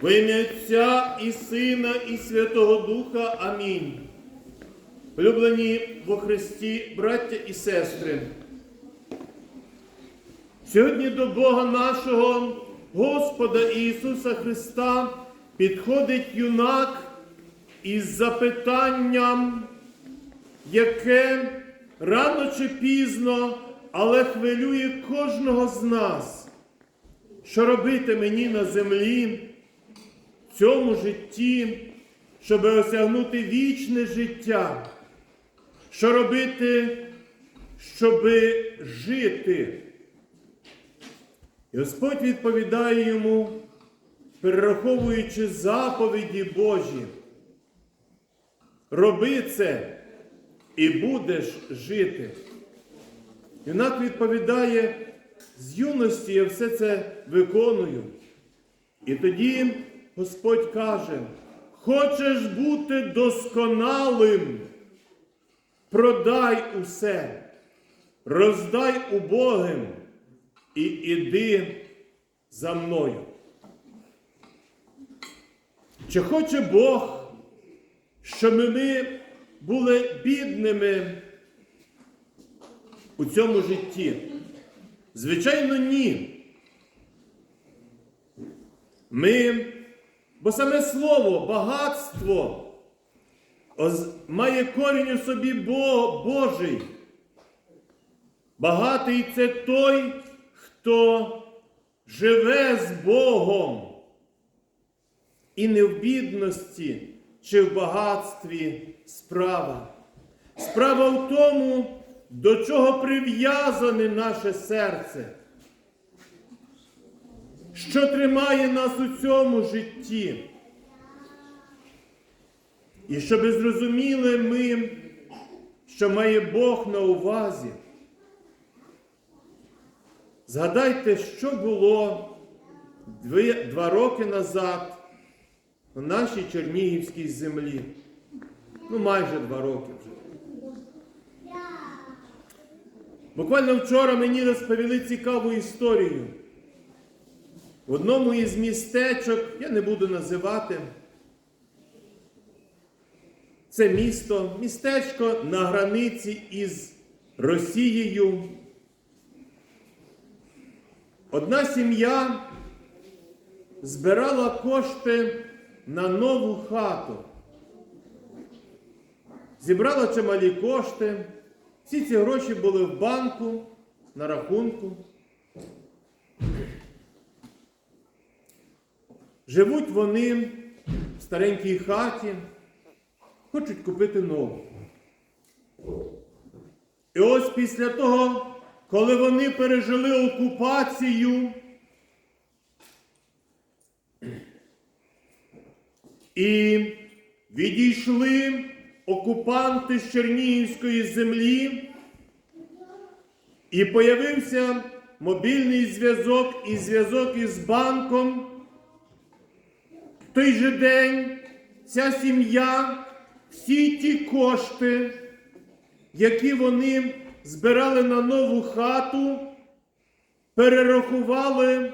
Во ім'я Отця і Сина, і Святого Духа. Амінь. Улюблені во Христі, браття і сестри. Сьогодні до Бога нашого, Господа Ісуса Христа, підходить юнак із запитанням, яке рано чи пізно, але хвилює кожного з нас. Що робити мені на землі, в цьому житті, щоб осягнути вічне життя? Що робити, щоб жити? І Господь відповідає йому, перераховуючи заповіді Божі. Роби це і будеш жити. Юнак відповідає, з юності я все це виконую. І тоді Господь каже, хочеш бути досконалим, продай усе, роздай убогим і іди за мною. Чи хоче Бог, щоб ми були бідними у цьому житті? Звичайно, ні. Ми, бо саме слово багатство має корінь у собі Бо- Божий. Багатий це той, хто живе з Богом. І не в бідності чи в багатстві справа. Справа в тому, до чого прив'язане наше серце, що тримає нас у цьому житті. І щоб зрозуміли ми, що має Бог на увазі. Згадайте, що було два роки назад на нашій Чернігівській землі. Ну, майже два роки вже. Буквально вчора мені розповіли цікаву історію. В одному із містечок, я не буду називати, це місто, містечко на границі із Росією. Одна сім'я збирала кошти на нову хату. Зібрала чималі кошти. Всі ці гроші були в банку, на рахунку. Живуть вони в старенькій хаті, хочуть купити нову. І ось після того, коли вони пережили окупацію і відійшли окупанти з Чернігівської землі, і появився мобільний зв'язок і зв'язок із банком. В той же день ця сім'я всі ті кошти, які вони збирали на нову хату, перерахували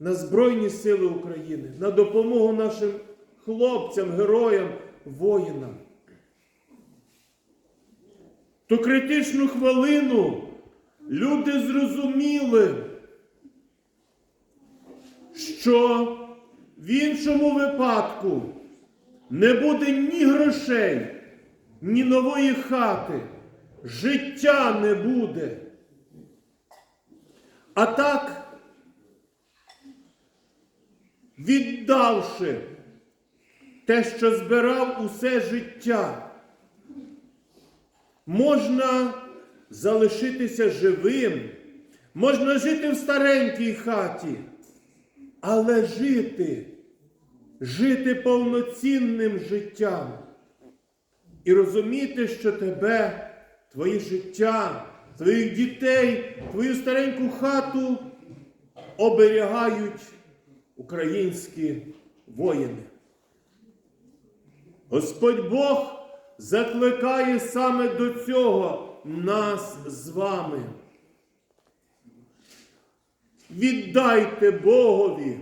на Збройні Сили України, на допомогу нашим хлопцям, героям, воїнам. Ту критичну хвилину люди зрозуміли, що в іншому випадку не буде ні грошей, ні нової хати, життя не буде. А так, віддавши те, що збирав усе життя, можна залишитися живим, можна жити в старенькій хаті, але жити, жити повноцінним життям і розуміти, що тебе, твоє життя, твоїх дітей, твою стареньку хату оберігають українські воїни. Господь Бог закликає саме до цього нас з вами. Віддайте Богові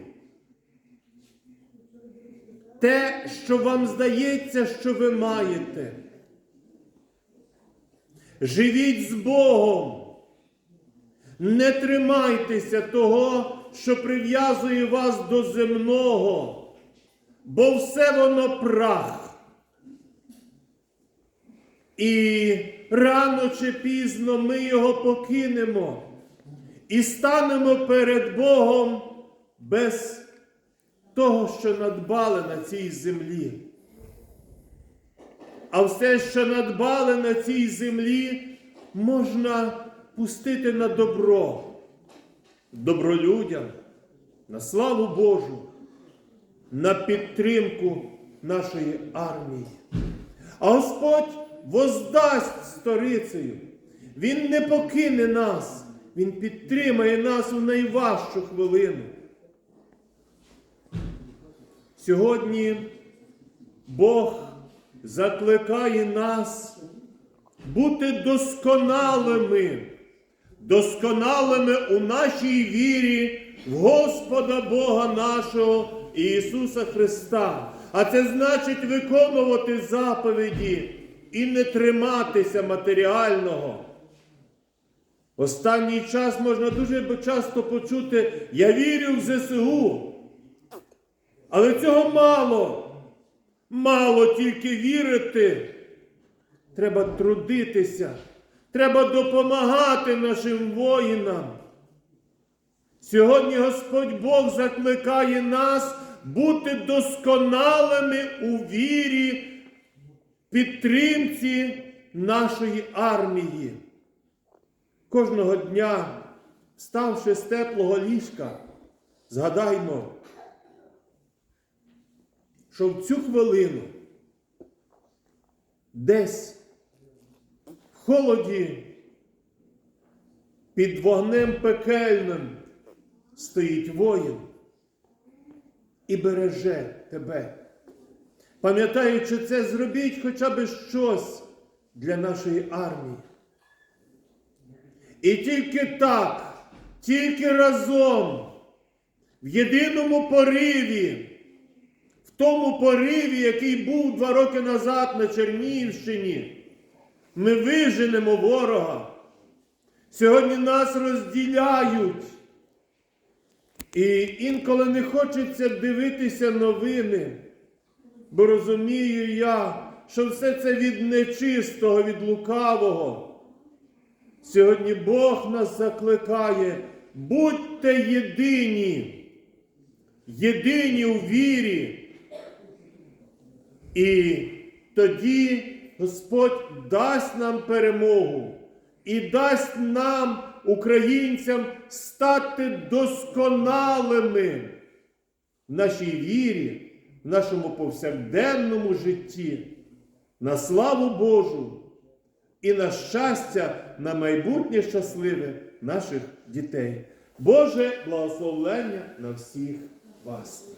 те, що вам здається, що ви маєте. Живіть з Богом. Не тримайтеся того, що прив'язує вас до земного, бо все воно прах. І рано чи пізно ми його покинемо і станемо перед Богом без того, що надбали на цій землі. А все, що надбали на цій землі, можна пустити на добро, добролюдям, на славу Божу, на підтримку нашої армії. А Господь воздасть сторицею. Він не покине нас, Він підтримає нас у найважчу хвилину. Сьогодні Бог закликає нас бути досконалими, досконалими у нашій вірі в Господа Бога нашого Ісуса Христа. А це значить виконувати заповіді і не триматися матеріального. Останній час можна дуже часто почути, я вірю в ЗСУ. Але цього мало. Мало тільки вірити. Треба трудитися. Треба допомагати нашим воїнам. Сьогодні Господь Бог закликає нас бути досконалими у вірі, підтримці нашої армії. Кожного дня, вставши з теплого ліжка, згадаймо, що в цю хвилину десь в холоді під вогнем пекельним стоїть воїн і береже тебе. Пам'ятаючи це, зробіть хоча б щось для нашої армії. І тільки так, тільки разом, в єдиному пориві, в тому пориві, який був два роки назад на Чернігівщині, ми виженемо ворога. Сьогодні нас розділяють. І інколи не хочеться дивитися новини, бо розумію я, що все це від нечистого, від лукавого. Сьогодні Бог нас закликає, будьте єдині, єдині у вірі. І тоді Господь дасть нам перемогу і дасть нам, українцям, стати досконалими в нашій вірі, в нашому повсякденному житті, на славу Божу і на щастя, на майбутнє щасливе наших дітей. Боже благословлення на всіх вас.